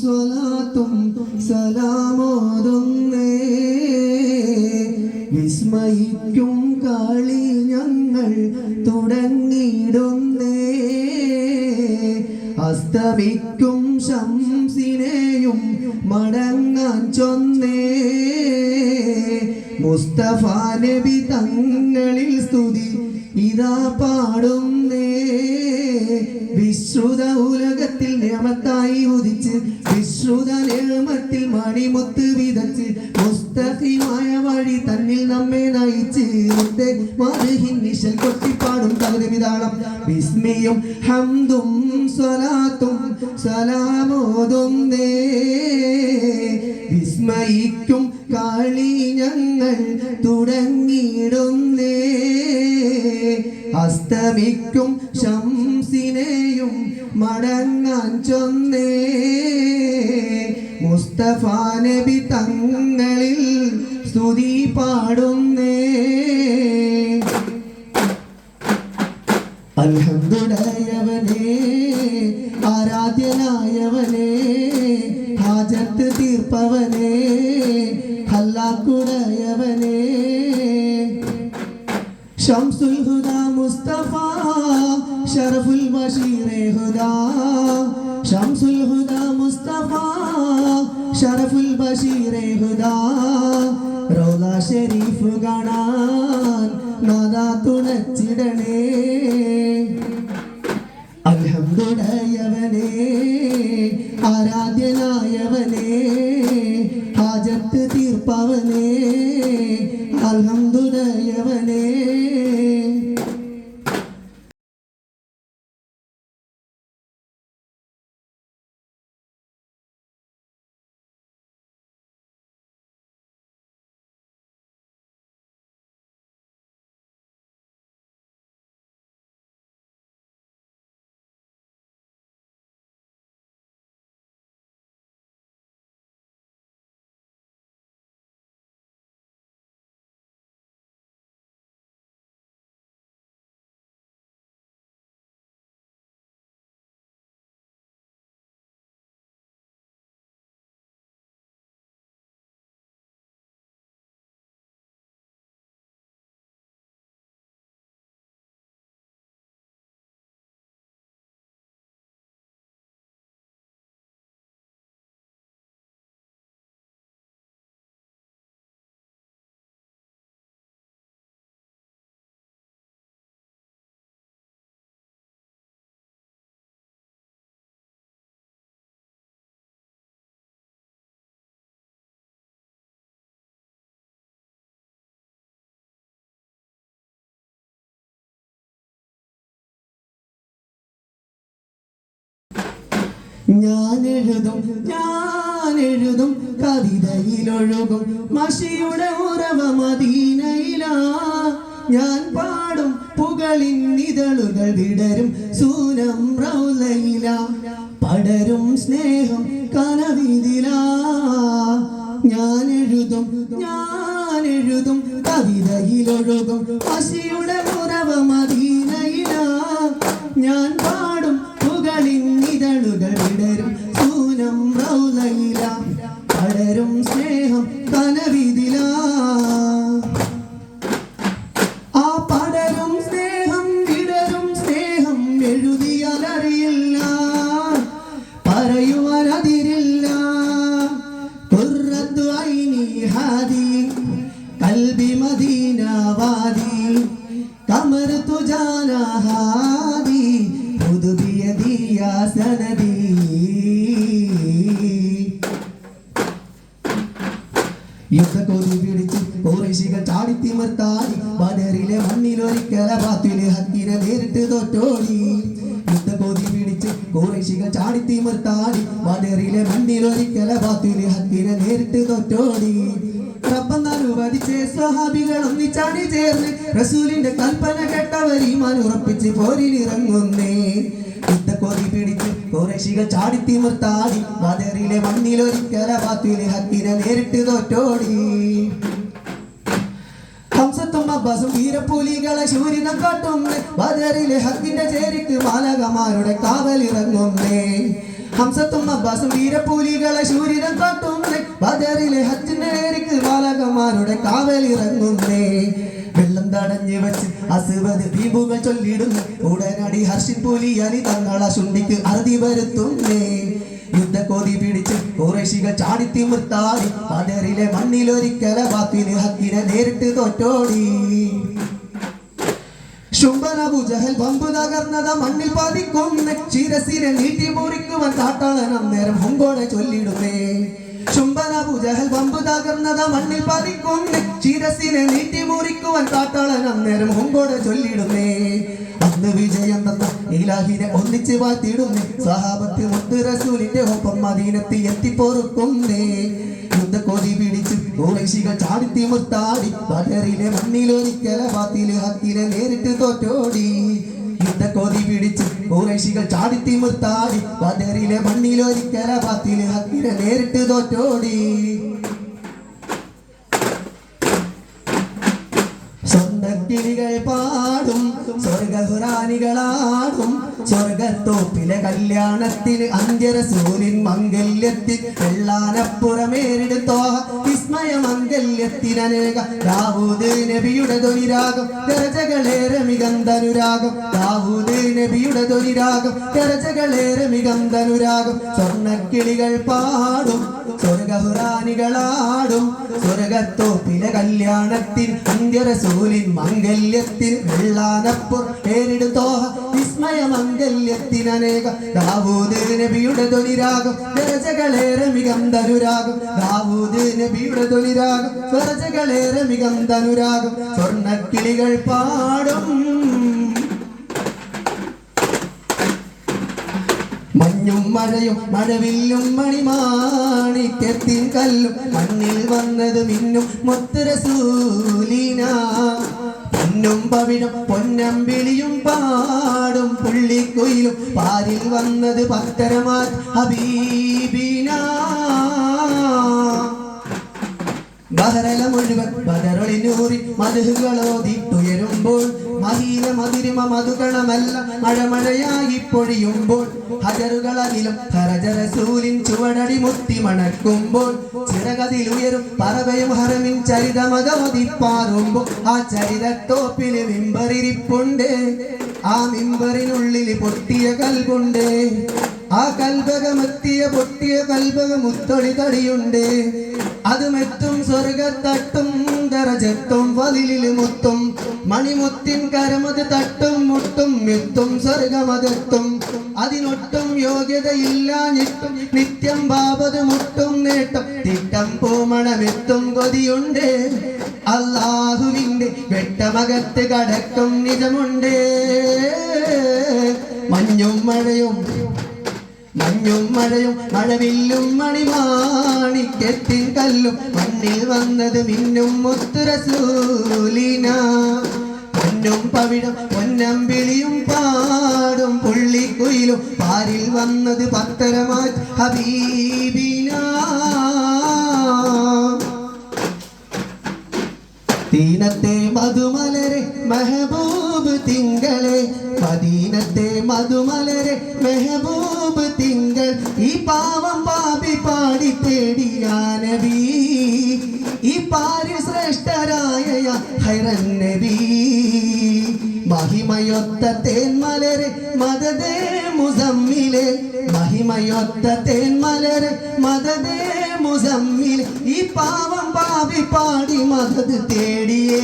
സ്വലാത്തും സലാമോതുന്നേ. വിസ്മയിക്കും കളി ഞങ്ങൾ തുടങ്ങിയിടുന്നേ അസ്തമിക്കും ശംസിനെയും മടങ്ങാൻ ചൊന്നേ. മുസ്തഫ നബി തങ്ങളിൽ സ്തുതി ഇതാ പാടുന്നേ. വിശ്രുത ഉലകത്തിൽ നിയമത്തായി ഉദിച്ച് വിശ്രുത നിയമത്തിൽ മണിമുത്ത് വിതച്ച് മുസ്തഹിമായ വഴി തന്നിൽ നമ്മെ നയിച്ച് മധുഹിൻ നിശൽ കൊട്ടിപ്പാടും തകരുമിതാളം വിസ്മയും ഹംദും സ്വലാത്തും സലാമോതുന്നേ വിസ്മയിക്കും കളി ഞങ്ങൾ തുടങ്ങിയിടുന്നേ അസ്തമിക്കും ശംസിനെയും മടങ്ങാൻ ചൊന്നേ. മുസ്തഫ നബി തങ്ങളിൽ സ്തുതി പാടുന്നേ. അൽഹംദുലില്ലാഹവനേ ആരാധ്യനായവനേ ഹാജത്ത് തീർപ്പവനേ ഹല്ലാക്കുടയവനേ. ശംസുൽഹുദാ ഹുദ ഹുദ റൗല ഷരീഫ് കാണാൻ നാദാ തുണച്ചിടണേ. അൽഹംദുലില്ലാഹവനേ ആരാധ്യനായവനേ ഹാജത്ത് തീർപ്പവനേ അൽഹംദുലില്ലാഹവനേ ഞാൻ എഴുതും ഞാൻ എഴുതും കവിതയിലൊഴുകും. മഷിയുടെ ഉറവ മദീനയില. ഞാൻ പാടും പുകളിൻ നിതളുകൾ വിടരും സൂനം റൗലയില. പടരും സ്നേഹം കനവിതില. ഞാൻ എഴുതും ഞാൻ എഴുതും കവിതയിലൊഴുകും. മഷിയുടെ ഉറവ മദീനയില. ഞാൻ പാടും റൗലയില പടരും സ്നേഹം കനവിതില ആ വിടരും സ്നേഹം എഴുതിയാലറിയില്ല. പറയുവാൻ അതിരില്ല ഖുർറത്തു ഐനി ഹാദി കൽബി മദീന വാദി കമർതു ജാന ഹാദി ചാടിത്തിമർത്താടി ബദറിലെ മണ്ണിലൊരിക്കല പാത്തിലെ ഹത്തിനെ നേരിട്ട് തോറ്റോടി. യുദ്ധകോതി പിടിച്ച് കുറേശികൾ ചാടിത്തിമർത്താടി ബദറിലെ മണ്ണിലൊരിക്കല പാത്തിലെ ഹത്തിനെ നേരിട്ട് തോറ്റോടി. റബ്ബെന്നനുവദിച്ച് സ്വഹാബികൾ ഒന്നിച്ചാടി ചേർന്ന് റസൂലിന്റെ കൽപ്പന കേട്ടവർ ഈമാൻ ഉറപ്പിച്ച് പോരിലിറങ്ങുന്നേ യുദ്ധക്കൊതി പിടിച്ച് കുറേശികൾ ചാടിത്തിമിർത്താടി ബദറിലെ മണ്ണിലൊരിക്കല പാത്തിലെ ഹത്തിനെ നേരിട്ട് തോറ്റോടി. അബ്ബാസും വീരപ്പുലികളെ ശൂരിനം കാട്ടുന്നേ. ബദറിലെ ഹത്തിന്റെ ചേരിക്ക് മാലകമാരുടെ കാവലിറങ്ങുന്നേ. ഹംസത്തും അബ്ബാസും വീരപ്പൂലികളെ ശൂരിതം കാട്ടുന്നേ. ബദറിലെ ഹത്തിന്റെ ചേരിക്ക് മാലകമാരുടെ കാവലിറങ്ങുന്നേ. വെള്ളം തടഞ്ഞു വെച്ച് അസുവത് ദ്വീപുകൾ ചൊല്ലിടുന്നു. ഉടനടി ഹർഷിൻ പൂലി തങ്ങളെ തങ്ങള ശുണ്ടിക്ക് അറുതി വരുത്തുന്നേ. യുദ്ധക്കോതി പിടിച്ച് കുറേശികൾ ചാടിത്തിമിർത്താടി ബദറിലെ മണ്ണിലൊരിക്കല ബാത്തിന് ഹക്കിനെ നേരിട്ട് തോറ്റോടി. ശുംഭനഭുജഹൽ പമ്പ് തകർന്നത മണ്ണിൽ പാതിക്കൊന്ന്. ചിരസിനെ നീട്ടി മുറിക്കുവാൻ കാട്ടാളൻ അന്നേരം ഹുങ്കോടെ ചൊല്ലിടുമേ ശുംഭനഭുജഹൽ പമ്പ് തകർന്നത മണ്ണിൽ പതിക്കുന്ന ശിരസിനെ നീട്ടി മുറിക്കുവാൻ കാട്ടാളൻ അന്നേരം ഹുങ്കോടെ ചൊല്ലിടുമേ അന്ന് വിജയം തന്ന ഇലാഹിനെ ഒന്നിച്ച് വാഴ്ത്തിയിടുന്നേ. സഹാബത്ത് മുത്ത് റസൂലിന്റെ ഒപ്പം മദീനത്ത് എത്തിപ്പോറുക്കുന്നേ യുദ്ധക്കോതി പിടിച്ച് കുറേശികൾ ചാടിത്തി മുത്താടി ബദറിലെ മണ്ണിലൊരിക്കല ബാത്തിൽ ഹത്തിനെ നേരിട്ട് തോറ്റോടി. യുദ്ധക്കോതി പിടിച്ച് കുറേശികൾ ചാടിത്തി മുത്താടി. ബദറിലെ മണ്ണിലൊരിക്കല ബാത്തിൽ ഹത്തിനെ നേരിട്ട് തോറ്റോടി. സ്വർണക്കിളികൾ പാടും സ്വർഗഹുറാനികളാടും സ്വർഗത്തോപ്പിലെ കല്യാണത്തിന് അന്ത്യരസൂലിൻ മംഗല്യത്തിൽ വെള്ളാനപ്പുറമേരിടുത്തോ വിസ്മയ മംഗല്യത്തിനേക ദാവൂദ് നബിയുടെ ധ്വനിരാഗം. രചകളേറെ മികന്തനുരാഗം ദാവൂദ് നബിയുടെ ധ്വനിരാഗം. രചകളേറെ മികന്തനുരാഗം സ്വർണക്കിളികൾ പാടും. സ്വർഗഹുറാനികളാടും സ്വർഗത്തോപ്പിലെ കല്യാണത്തിൽ അന്ത്യരസൂലിൻ മംഗല്യത്തിൽ വെള്ളാനപ്പുർ പേരിടുത്തോ വിസ്മയ മംഗല്യത്തിനേക ദാവൂദ് നബിയുടെ ധ്വനിരാഗം മികം മികന്തനുരാഗം ദാവൂദ് നബിയുടെ ധ്വനിരാഗം സ്വരജകളേറെ മികന്തനുരാഗം സ്വർണക്കിളികൾ പാടും മഞ്ഞും മഴയും മഴവില്ലും മണിമാണിക്കത്തിൻ കല്ലും മണ്ണിൽ വന്നത് മിന്നും മുത്തരസൂലിന. പൊന്നും പവിഴം പൊന്നമ്പിളിയും പാടും പുള്ളിക്കുയിലും പാരിൽ വന്നത് ഭക്തരമാ ഹബീബിന. ബഹരല മുഴുവൻ ബദറൊളിനൂറി മധുകളോതിട്ടുയരുമ്പോൾ മഹീന മധുരിമ മധുഗണമല്ല മഴമഴയായി പൊഴിയുമ്പോൾ ഹജറുകളതിലും ചുവടടി മുത്തി മണക്കുമ്പോൾ ചിറകതിലുയരും പറവയും ഹറമിൻ പാറുമ്പോൾ ആ ചരിതത്തോപ്പിൽ മിമ്പറിരിപ്പുണ്ട് ആ മിമ്പറിനുള്ളിൽ പൊട്ടിയ കൽബുണ്ട് ആ കൽപകമെത്തിയ പൊട്ടിയ കൽബകമുത്തൊളി തടിയുണ്ട്. അത് മെത്തും സ്വർഗത്തട്ടും ദറജത്തും വലിലിൽ മുത്തും മണിമുത്തിൻ കരമത് തട്ടും മുട്ടും എത്തും സ്വർഗമതെത്തും അതിനൊട്ടും യോഗ്യതയില്ലാഞ്ഞിട്ടും നിത്യം ബാബത് മുട്ടും നേട്ടം. തിട്ടം പൂമണമെത്തും കൊതിയുണ്ട്. അള്ളാഹുവിന്റെ വെട്ടമകത്ത് കടക്കും നിജമുണ്ട്. മഞ്ഞും മഴയും മഞ്ഞും മഴയും മഴവില്ലും മണിമാണിക്കത്തിൻ കല്ലും. മണ്ണിൽ വന്നത് മിന്നും മുത്തുരസൂലിന. പൊന്നും പവിടം പൊന്നമ്പിളിയും പാടും പുള്ളിക്കുയിലും. പാരിൽ വന്നത് പത്തരമാ ഹബീബിന. തീനത്തെ മധുമലരെ മെഹബൂബ് തിങ്കളെ. മദീനത്തെ മധുമലരെ മെഹബൂബ് ഈ പാവം പാപി പാടി തേടിയാനബി ഈ പാരി ശ്രേഷ്ഠരായ യാ ഹൈറൻ നബി. മഹിമയൊത്ത തേന്മലരെ മദതേ മുസമ്മിലെ. മഹിമയൊത്ത തേന്മലരെ മദതേ മുസമ്മിൽ ഈ പാവം പാപി പാടി മദത് തേടിയേ.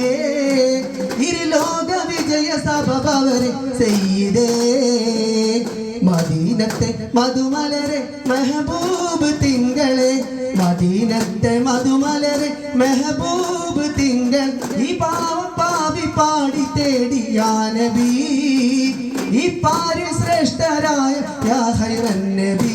ഇരുലോക വിജയ സഭ പവരെ ചെയ്തേ മധുമലരെ മെഹബൂബ് തിങ്കളെ മദീനത്തെ മധുമലരെ മെഹബൂബ് തിങ്കൾ. ഈ പാവം പാവി പാടി തേടിയാനബി ഈ പാരി ശ്രേഷ്ഠരായ നബി.